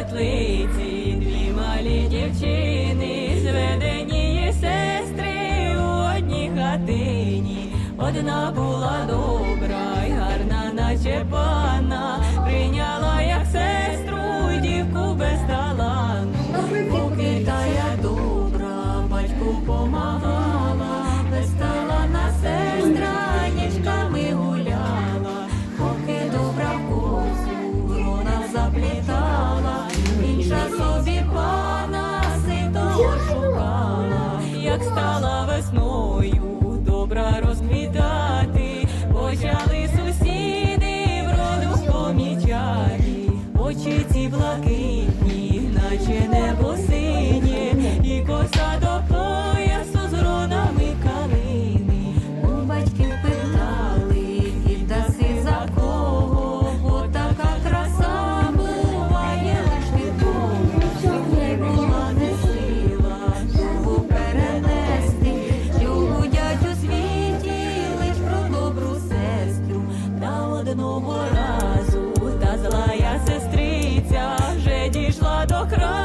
світлиці, дві малі дівчини, зведені сестри у одній хатині, одна була добра й гарна, наче пара. одного разу та злая сестриця вже дійшла до краю.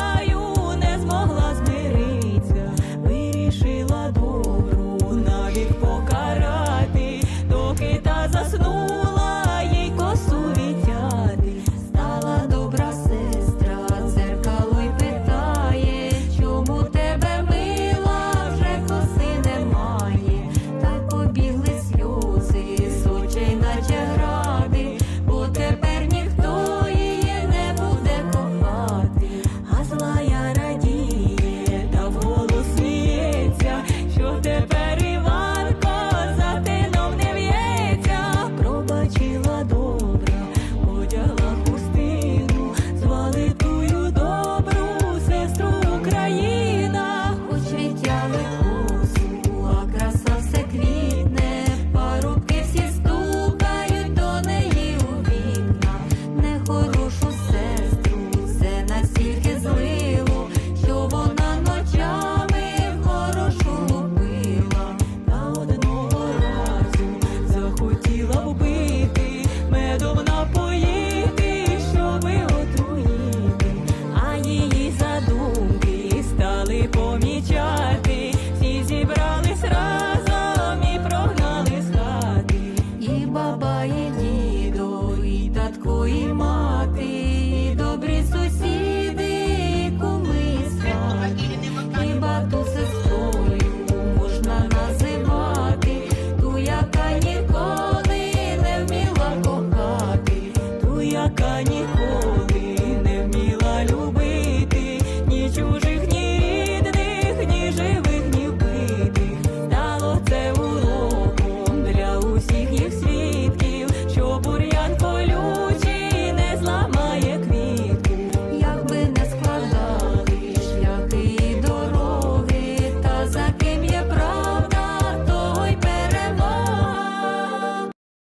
babayı